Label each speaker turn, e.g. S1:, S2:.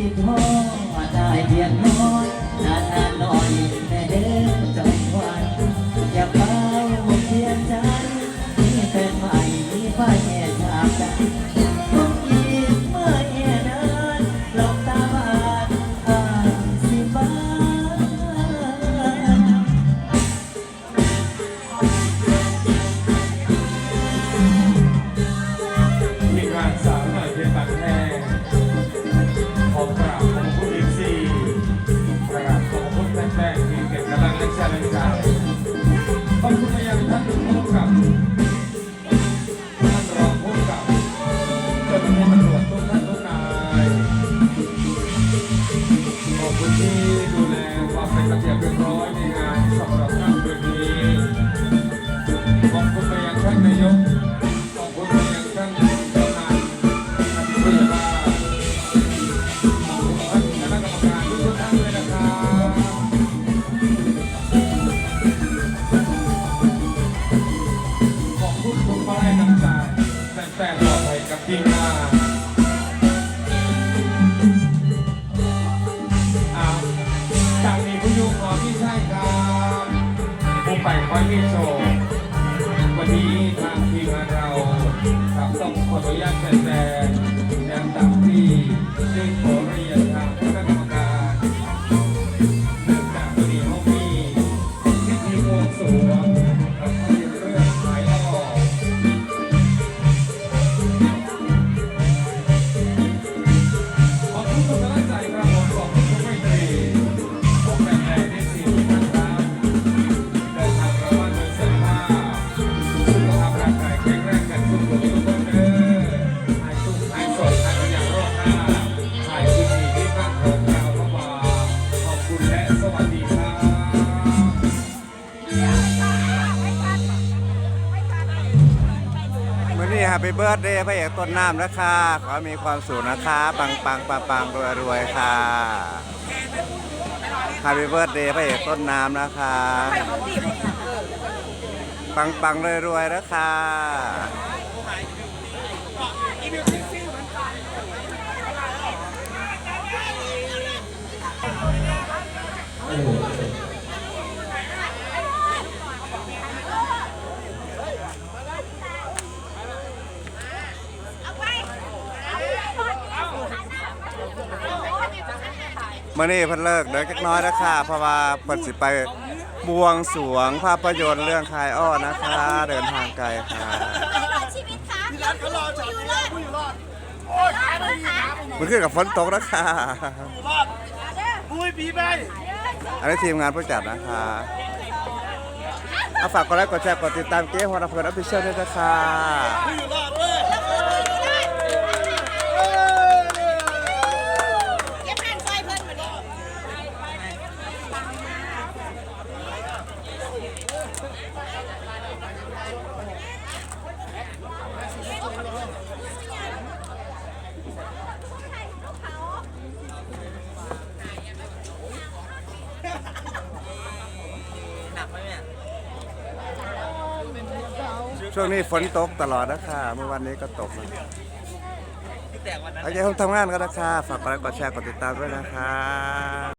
S1: ที่ทอดใจเพียงน้อยนาน Thank you. แฟนๆปลอดภัยกับทีมงานอ่าจากนี้ผู้อยู่ขอพี่ชายครับผู้ไปคอยมีโชว์วันนี้ทางทีมงานเราครับต้องขออนุญาตแฟนๆแนวตามที่ได้ขอ มื่อนี้
S2: ฮ a p ปี้เบิร์ดเดย์พระเอกต้นน้ำนะคะ ขอให้มีความสุขนะคะ ปังปังปังปังรวยรวยค่ะฮ a p ปี้เบิร์ดเดย์พระเอกต้นน้ำนะคะ ปังปังรวยรวยนะคะ มื่อนี้เพิ่นเลิกเดี๋ยวจักหน้อยนะค่ะเพราะว่าเพิ่นสิไปบวงสรวงภาพยนตร์เรื่องคายอ้อนะคะ เดินทางไกลค่ะ
S3: ชีวิตคะพี่รักเขารอยู่รอดอยู่รอดอยขายไปดีครับ
S2: มันขึ้นกับฝนตกนะคะ
S3: บุ้ยปีไป
S2: อันนี้ทีมงานผู้จัดนะคะเอาฝากกดไลค์กดแชร์กดติดตามเก๊ฮอร์เฟิร์นออฟฟิเชียลด้วยนะคะ
S3: อยู่รอดเว้ยเก็บแผ่นซอยเพิ่นมาดิ
S2: ช่วงนี้ฝนตกตลอดนะคะเมื่อวันนี้ก็ตกนะโอเคผมทำงานก็นนะคะฝากกดไลค์กดแชร์กดติดตามด้วยนะคะ